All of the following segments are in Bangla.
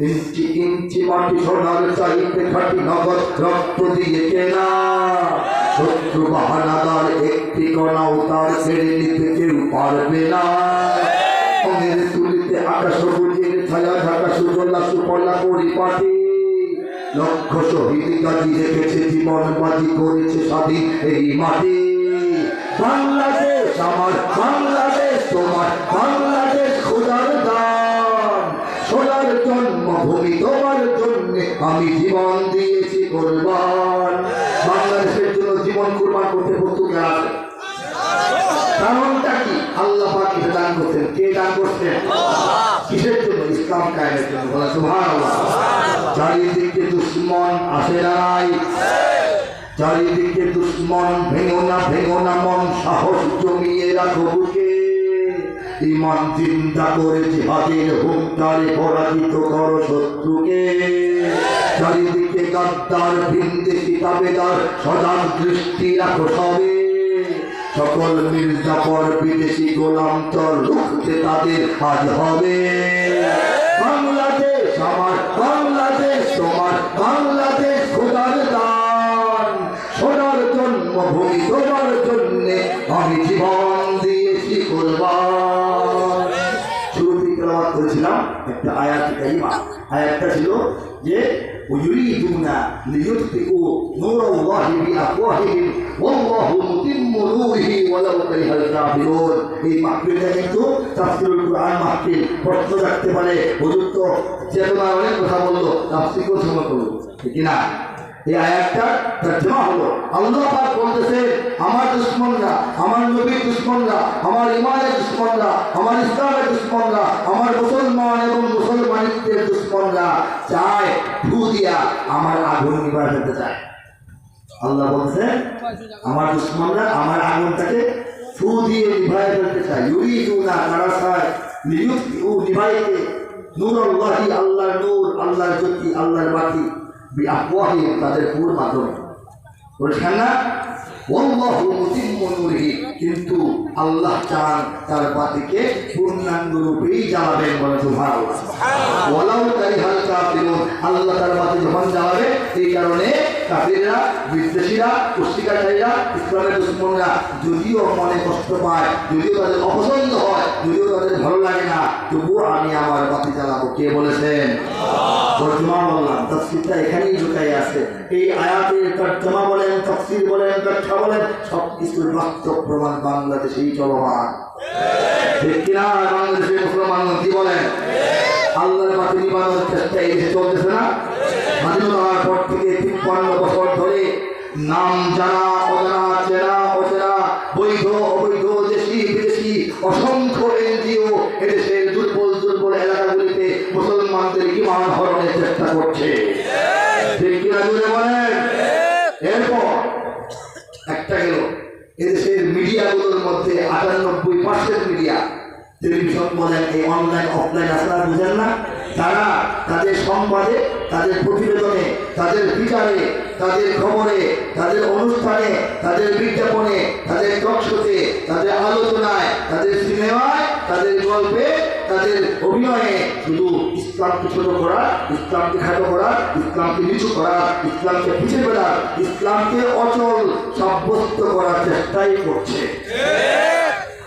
ইঞ্চি ইঞ্চি মাটি সোনার চাইতে খাটি নগদ রক্ত দিয়ে কেনা। শত্রু বাহানাদার একটি কণাও তার ছেড়ে নিতে কেউ পারবে না। করেছে মাটি। বাংলাদেশ আমার বাংলাদেশ তোমার বাংলাদেশ খোদার দান সোনার জন্মভূমি তোমার জন্য আমি জীবন দিয়েছি কোরবান। বাংলাদেশের জন্য জীবন কোরবান করতে প্রস্তুত আছে? কারণটা কি? আল্লাহ পাক দান করছেন। কে দান করছেন? কিসের জন্য? ইসলাম কায়েমের জন্য। বলা সুবহানাল্লাহ। চারিদিকে দুশ্মন আসে নাই। চারিদিকে দুশ্মন ভেঙো না ভেঙো না, মন সাহস জমিয়ে রাখো বুকে। ইমান চিন্তা করে জিহাদের হুঙ্কারে পরাজিত করো শত্রুকে। চারিদিকে গাদ্দার ভিনদেশি তাবেদার সজাগ দৃষ্টি রাখো সবে। সকল মির্জাপর বিদেশি গোলাম চর, রুখতে তাদের আজ হবে। বাংলাদেশ আমার, বাংলাদেশ তোমার, বাংলাদেশ খোদার দান। সোনার জন্মভূমি তোমার জন্যে আমি জীবন দিয়েছি, কোরবান। আয়াতটা ছিল যে ويريدون ليطفئوا نور الله بأفواههم والله متم نوره ولو كره الكافرون এই মাহফিলটা কিন্তু তাফসিরুল কোরআন মাহফিল প্রশ্ন রাখতে পারে হুজুর তো চেতনা অনেক কথা বললো তাফসির করে সময় করলো ঠিক না এই আয়াতটা তর্জমা হলো আল্লাহ পাক বলতেছে আমার দুশ্মনরা আমার নবীর দুশ্মনরা আমার ইমানের দুশ্মনরা আমার ইসলামের দুশ্মনরা আমার মুসলমান এবং মুসলমানিত্বের দুশ্মনরা চায় ভূ দিয়া আমার আগুন নিবার হতে চায় আল্লাহ বলছে, আমার দুশ্মনরা আমার আগুনটাকে ফু দিয়ে নিভাই ফেলতে চায়। ইউরিদু না তারা চায় নিযুক্ত ও নিভাইতে নূর আল্লাহি আল্লাহর নূর, আল্লাহর জ্যোতি আল্লাহর আফওয়াহি তাদের ফুল মাধ্যমে বলছেন না কিন্তু আল্লাহ চান তার বাতিকে পূর্ণাঙ্গ রূপেই জ্বালাবেন বলে কাফিরুন আল্লাহ তার বাতি যখন এই কারণে বিদ্বেষীরা ইসলামের দুশ্মনরা যদিও মনে কষ্ট পায়, যদিও তাদের অপছন্দ হয়, যদিও তাদের ভালো লাগে না, তবুও আমি আমার বাতি জ্বালাবো। কে বলেছেন? তর্জমা বললাম এখানেই লুকাই আছে। এই আয়াতের তর্জমা বলেন, তফসির বলেন, ব্যাখ্যা বলেন সব কিছুর বাস্তব প্রমাণ বাংলাদেশেই চলমান। ঠিক বাংলাদেশের মুসলমান কি বলেন আল্লাহর মাঠে নিবানোর চেষ্টা এই দেশে চলতেছে না স্বাধীনতা হওয়ার পর থেকে তিপ্পান্ন বছর ধরে নাম জানা, অজানা, চেনা, অচেনা, বৈধ, অবৈধ, দেশি, বিদেশি, অসংখ্য এনজিও এদেশের দুর্বল দুর্বল এলাকাগুলিতে মুসলমানদের ইমান হরণের চেষ্টা করছে। মিডিয়া। টেলিভিশন বলেন, এই অনলাইন, অফলাইন, আপনারা বুঝেন না? তারা তাদের সংবাদে তাদের প্রতিবেদনে তাদের বিচারে তাদের খবরে তাদের অনুষ্ঠানে তাদের বিজ্ঞাপনে তাদের টকশোতে তাদের আলোচনায় তাদের সিনেমায় তাদের গল্পে তাদের অভিনয়ে শুধু ইসলামকে ছোট করা ইসলামকে খাটো করা ইসলামকে নিচু করা ইসলামকে পিছিয়ে ফেলা ইসলামকে অচল সাব্যস্ত করার চেষ্টাই করছে।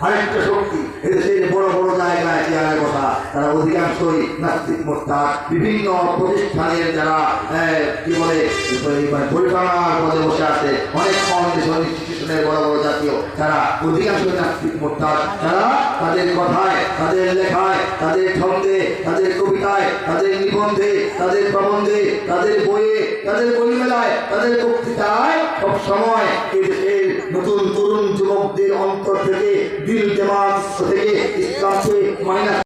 আরেকটা শক্তি এদেশের বড় বড় জায়গায় চেয়ারের কথা তারা অধিকাংশই নাস্তিক মোর্চা বিভিন্ন প্রতিষ্ঠানের যারা কি বলে পরিচালনার পদে বসে আছে, অনেক ফাউন্ডেশন ইনস্টিটিউশনের বড় বড় জাতীয় তারা অধিকাংশ নাস্তিক মোর্চা তারা তাদের কথায়, তাদের লেখায়, তাদের ছন্দে, তাদের কবিতায়, তাদের নিবন্ধে, তাদের প্রবন্ধে, তাদের বইয়ে, তাদের বইমেলায়, তাদের বক্তৃতায় সব সময় এই নতুন তরুণ যুবকদের অন্তর থেকে দিল দেমাগ থেকে ইসলামকে মাইনাস